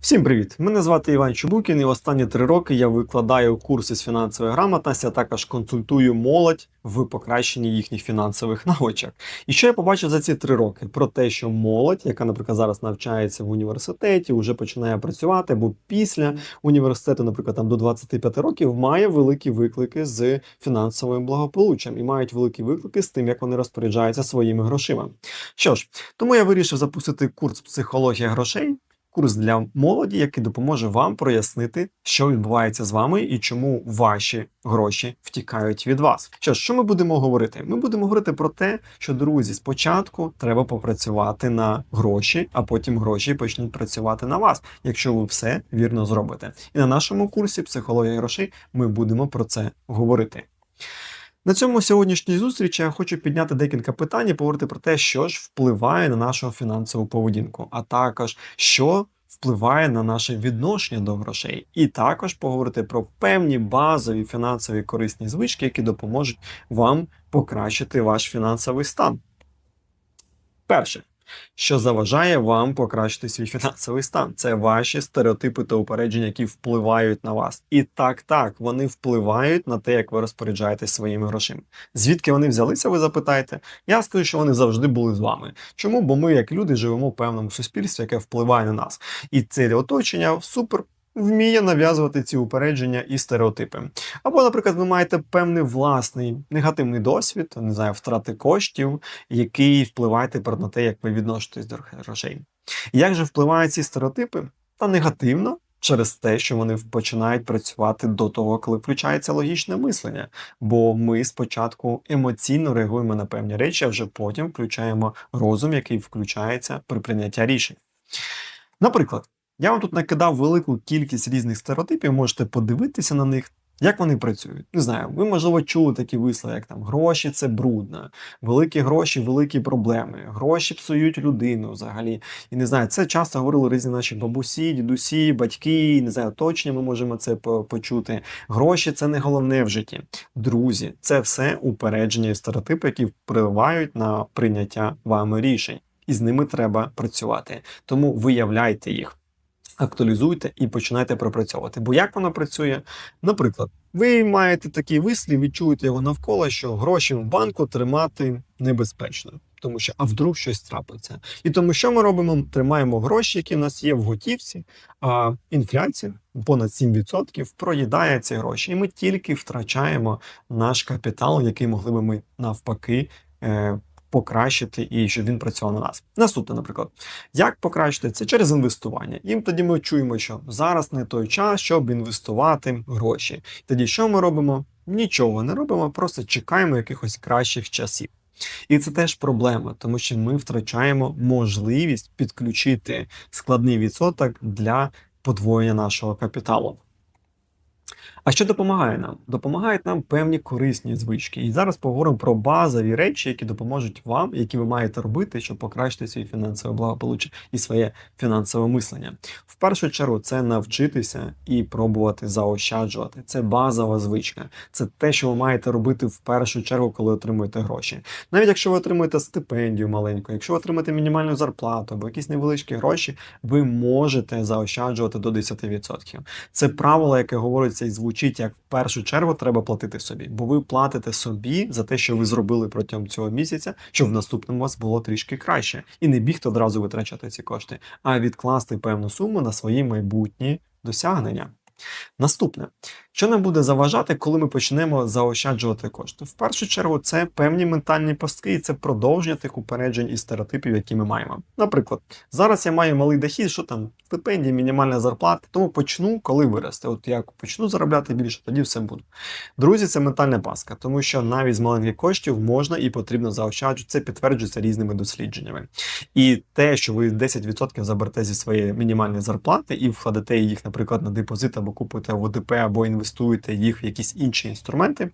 Всім привіт! Мене звати Іван Чубукін, і останні три роки я викладаю курси з фінансової грамотності, а також консультую молодь в покращенні їхніх фінансових навичок. І що я побачив за ці три роки? Про те, що молодь, яка, наприклад, зараз навчається в університеті, вже починає працювати, або після університету, наприклад, там до 25 років, має великі виклики з фінансовим благополуччям і мають великі виклики з тим, як вони розпоряджаються своїми грошима. Що ж, тому я вирішив запустити курс психологія грошей. Курс для молоді, який допоможе вам прояснити, що відбувається з вами і чому ваші гроші втікають від вас. Що ж, що ми будемо говорити? Ми будемо говорити про те, що друзі, спочатку треба попрацювати на гроші, а потім гроші почнуть працювати на вас, якщо ви все вірно зробите. І на нашому курсі психологія грошей ми будемо про це говорити. На цьому сьогоднішній зустрічі я хочу підняти декілька питань і поговорити про те, що ж впливає на нашу фінансову поведінку, а також що впливає на наше відношення до грошей, і також поговорити про певні базові фінансові корисні звички, які допоможуть вам покращити ваш фінансовий стан. Перше. Що заважає вам покращити свій фінансовий стан? Це ваші стереотипи та упередження, які впливають на вас. І так, так, вони впливають на те, як ви розпоряджаєтесь своїми грошима. Звідки вони взялися, ви запитаєте? Я скажу, що вони завжди були з вами. Чому? Бо ми, як люди, живемо в певному суспільстві, яке впливає на нас. І це оточення супер. Вміє нав'язувати ці упередження і стереотипи. Або, наприклад, ви маєте певний власний негативний досвід, не знаю, втрати коштів, який впливає на те, як ви відноситесь до грошей. Як же впливають ці стереотипи? Та негативно через те, що вони починають працювати до того, коли включається логічне мислення. Бо ми спочатку емоційно реагуємо на певні речі, а вже потім включаємо розум, який включається при прийнятті рішень. Наприклад. Я вам тут накидав велику кількість різних стереотипів, можете подивитися на них, як вони працюють. Не знаю, ви, можливо, чули такі вислови, як там гроші це брудно, великі гроші, великі проблеми, гроші псують людину взагалі. І не знаю, це часто говорили різні наші бабусі, дідусі, батьки, не знаю, точно ми можемо це почути. Гроші це не головне в житті. Друзі, це все упередження і стереотипи, які впливають на прийняття вами рішень. І з ними треба працювати. Тому виявляйте їх актуалізуйте і починайте пропрацьовувати. Бо як воно працює? Наприклад, ви маєте такий вислів, відчуєте його навколо, що гроші в банку тримати небезпечно. Тому що а вдруг щось трапиться. І тому, що ми робимо? Тримаємо гроші, які в нас є в готівці, а інфляція понад 7% проїдає ці гроші. І ми тільки втрачаємо наш капітал, який могли би ми навпаки е, покращити і щоб він працював на нас. Наступне, наприклад, як покращити це через інвестування. І тоді ми чуємо, що зараз не той час, щоб інвестувати гроші. Тоді що ми робимо? Нічого не робимо, просто чекаємо якихось кращих часів. І це теж проблема, тому що ми втрачаємо можливість підключити складний відсоток для подвоєння нашого капіталу. А що допомагає нам? Допомагають нам певні корисні звички. І зараз поговоримо про базові речі, які допоможуть вам, які ви маєте робити, щоб покращити свій фінансове благополуччя і своє фінансове мислення. В першу чергу це навчитися і пробувати заощаджувати. Це базова звичка. Це те, що ви маєте робити в першу чергу, коли отримуєте гроші. Навіть якщо ви отримуєте стипендію маленьку, якщо ви отримаєте мінімальну зарплату або якісь невеличкі гроші, ви можете заощаджувати до 10%. Це правило, яке говориться і звучить звучить як в першу чергу треба платити собі, бо ви платите собі за те, що ви зробили протягом цього місяця, щоб в наступному вас було трішки краще, і не бігти одразу витрачати ці кошти, а відкласти певну суму на свої майбутні досягнення. Наступне, що нам буде заважати, коли ми почнемо заощаджувати кошти? В першу чергу, це певні ментальні пастки, і це продовження тих упереджень і стереотипів, які ми маємо. Наприклад, зараз я маю малий дохід, що там стипендії, мінімальна зарплата, тому почну, коли виросте. От я почну заробляти більше, тоді все буду. Друзі, це ментальна паска, тому що навіть з маленьких коштів можна і потрібно заощаджувати. Це підтверджується різними дослідженнями. І те, що ви 10% заберете зі своєї мінімальної зарплати і вкладете їх, наприклад, на депозит або купите в ОДП, або інвестуєте їх в якісь інші інструменти.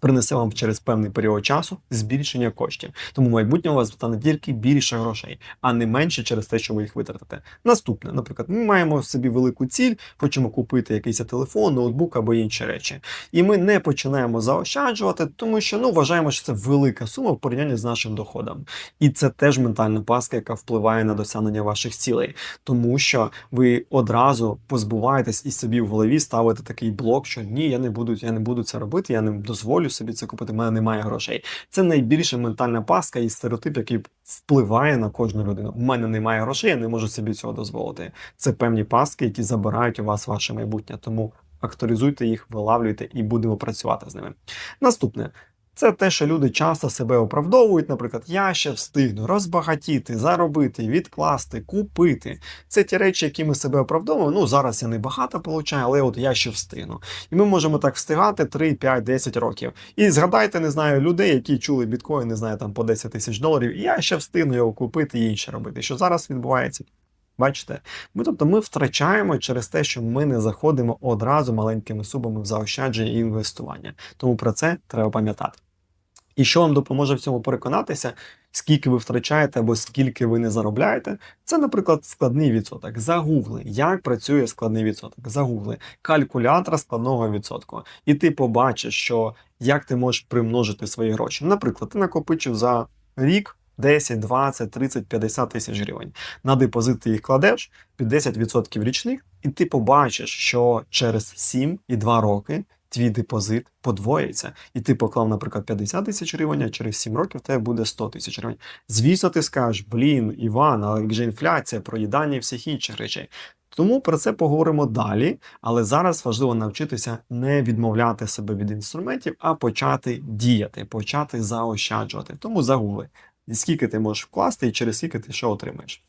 Принесе вам через певний період часу збільшення коштів. Тому в майбутньому у вас стане тільки більше грошей, а не менше через те, що ви їх витратите. Наступне, наприклад, ми маємо собі велику ціль, хочемо купити якийсь телефон, ноутбук або інші речі. І ми не починаємо заощаджувати, тому що ну вважаємо, що це велика сума в порівнянні з нашим доходом. І це теж ментальна паска, яка впливає на досягнення ваших цілей, тому що ви одразу позбуваєтесь і собі в голові ставите такий блок, що ні, я не буду, я не буду це робити, я не дозволю собі це купити. в мене немає грошей. Це найбільша ментальна паска і стереотип, який впливає на кожну людину. У мене немає грошей, я не можу собі цього дозволити. Це певні паски, які забирають у вас ваше майбутнє. Тому акторизуйте їх, вилавлюйте і будемо працювати з ними. Наступне. Це те, що люди часто себе оправдовують. Наприклад, я ще встигну розбагатіти, заробити, відкласти, купити. Це ті речі, які ми себе оправдовуємо. Ну зараз я не багато получаю, але от я ще встигну. І ми можемо так встигати 3, 5, 10 років. І згадайте, не знаю, людей, які чули біткоін, не знаю, там по 10 тисяч доларів, і я ще встигну його купити і інше робити. Що зараз відбувається? Бачите, ми тобто ми втрачаємо через те, що ми не заходимо одразу маленькими сумами в заощадження і інвестування. Тому про це треба пам'ятати. І що вам допоможе в цьому переконатися, скільки ви втрачаєте або скільки ви не заробляєте, це, наприклад, складний відсоток. Загугли, як працює складний відсоток. Загугли калькулятор складного відсотку. І ти побачиш, що як ти можеш примножити свої гроші. Наприклад, ти накопичив за рік. 10, 20, 30, 50 тисяч гривень. На депозит ти їх кладеш під 10% річних, і ти побачиш, що через 7 і 2 роки твій депозит подвоїться. І ти поклав, наприклад, 50 тисяч гривень, а через 7 років в тебе буде 100 тисяч гривень. Звісно, ти скажеш, блін, Іван, але як же інфляція, проїдання і всіх інших речей. Тому про це поговоримо далі, але зараз важливо навчитися не відмовляти себе від інструментів, а почати діяти, почати заощаджувати. Тому загугли скільки ти можеш вкласти і через скільки ти що отримаєш.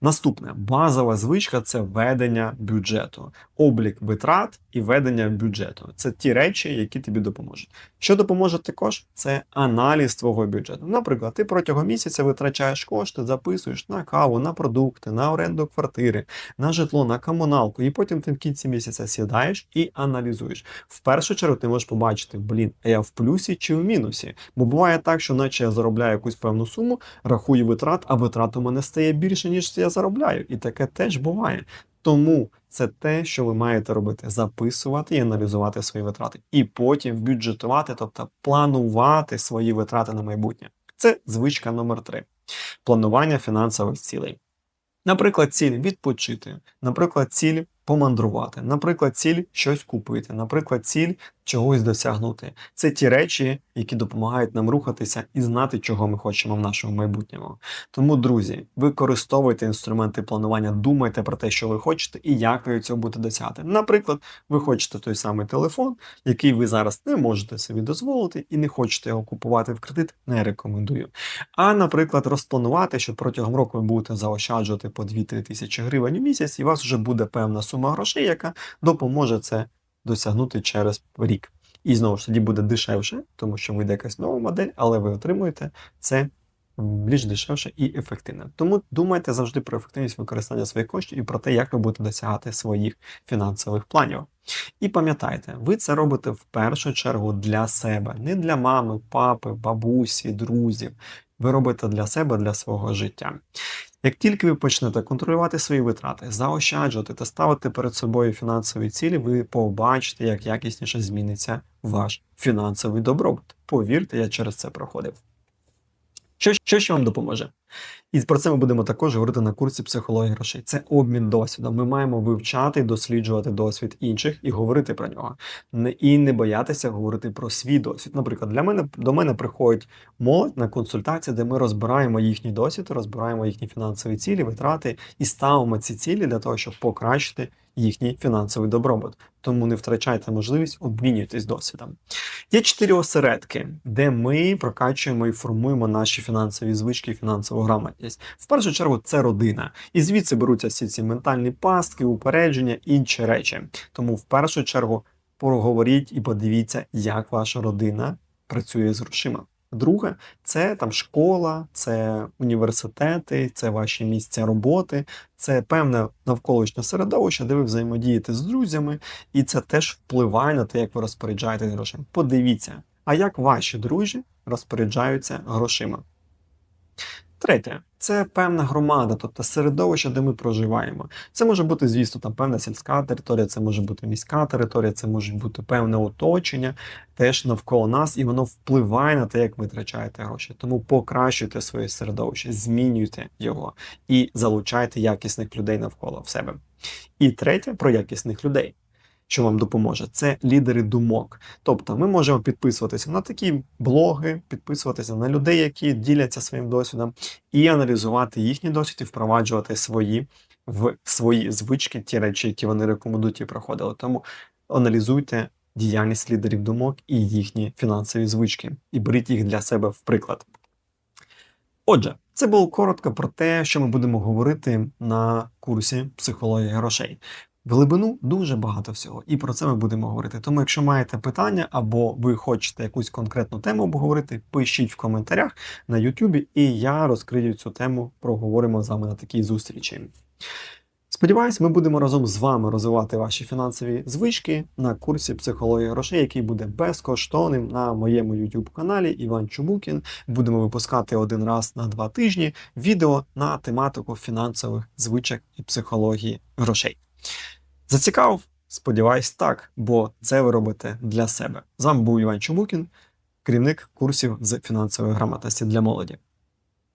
Наступне базова звичка це ведення бюджету, облік витрат і ведення бюджету. Це ті речі, які тобі допоможуть. Що допоможе також, це аналіз твого бюджету. Наприклад, ти протягом місяця витрачаєш кошти, записуєш на каву, на продукти, на оренду квартири, на житло, на комуналку, і потім ти в кінці місяця сідаєш і аналізуєш. В першу чергу ти можеш побачити, блін, а я в плюсі чи в мінусі. Бо буває так, що наче я заробляю якусь певну суму, рахую витрат, а витрат у мене стає більше, ніж я заробляю. І таке теж буває. Тому це те, що ви маєте робити: записувати і аналізувати свої витрати, і потім бюджетувати, тобто планувати свої витрати на майбутнє. Це звичка номер три: планування фінансових цілей. Наприклад, ціль відпочити, наприклад, ціль помандрувати, наприклад, ціль щось купити, наприклад, ціль чогось досягнути. Це ті речі, які допомагають нам рухатися і знати, чого ми хочемо в нашому майбутньому. Тому, друзі, використовуйте інструменти планування, думайте про те, що ви хочете і як ви цього будете досягати. Наприклад, ви хочете той самий телефон, який ви зараз не можете собі дозволити і не хочете його купувати в кредит, не рекомендую. А, наприклад, розпланувати, що протягом року ви будете заощаджувати по 2-3 тисячі гривень у місяць, і у вас вже буде певна сума грошей, яка допоможе це досягнути через рік. І знову ж тоді буде дешевше, тому що вийде якась нова модель, але ви отримуєте це більш дешевше і ефективно. Тому думайте завжди про ефективність використання своїх коштів і про те, як ви будете досягати своїх фінансових планів. І пам'ятайте, ви це робите в першу чергу для себе, не для мами, папи, бабусі, друзів. Ви робите для себе, для свого життя. Як тільки ви почнете контролювати свої витрати, заощаджувати та ставити перед собою фінансові цілі, ви побачите, як якісніше зміниться ваш фінансовий добробут. Повірте, я через це проходив. Що, що ще вам допоможе? І про це ми будемо також говорити на курсі психології грошей. Це обмін досвідом. Ми маємо вивчати, досліджувати досвід інших і говорити про нього. І не боятися говорити про свій досвід. Наприклад, для мене до мене приходять молодь на консультації, де ми розбираємо їхній досвід, розбираємо їхні фінансові цілі, витрати і ставимо ці цілі для того, щоб покращити їхній фінансовий добробут. Тому не втрачайте можливість обмінюватись досвідом. Є чотири осередки, де ми прокачуємо і формуємо наші фінансові звички фінансову грамотність. В першу чергу це родина. І звідси беруться всі ці ментальні пастки, упередження, інші речі. Тому в першу чергу проговоріть і подивіться, як ваша родина працює з грошима. Друге, це там школа, це університети, це ваші місця роботи, це певне навколишнє середовище, де ви взаємодієте з друзями, і це теж впливає на те, як ви розпоряджаєтесь грошима. Подивіться, а як ваші друзі розпоряджаються грошима. Третє це певна громада, тобто середовище, де ми проживаємо. Це може бути, звісно, там певна сільська територія, це може бути міська територія, це може бути певне оточення теж навколо нас, і воно впливає на те, як ви витрачаєте гроші. Тому покращуйте своє середовище, змінюйте його і залучайте якісних людей навколо в себе. І третє про якісних людей. Що вам допоможе, це лідери думок. Тобто ми можемо підписуватися на такі блоги, підписуватися на людей, які діляться своїм досвідом, і аналізувати їхній досвід і впроваджувати свої в свої звички, ті речі, які вони рекомендують і проходили. Тому аналізуйте діяльність лідерів думок і їхні фінансові звички, і беріть їх для себе в приклад. Отже, це було коротко про те, що ми будемо говорити на курсі психології грошей. В глибину дуже багато всього, і про це ми будемо говорити. Тому, якщо маєте питання або ви хочете якусь конкретну тему обговорити, пишіть в коментарях на Ютубі, і я розкрию цю тему, проговоримо з вами на такій зустрічі. Сподіваюсь, ми будемо разом з вами розвивати ваші фінансові звички на курсі психології грошей, який буде безкоштовним на моєму YouTube каналі Іван Чубукін. Будемо випускати один раз на два тижні відео на тематику фінансових звичок і психології грошей. Зацікавив? Сподіваюсь, так, бо це ви робите для себе. З вами був Іван Чомукін, керівник курсів з фінансової грамотності для молоді.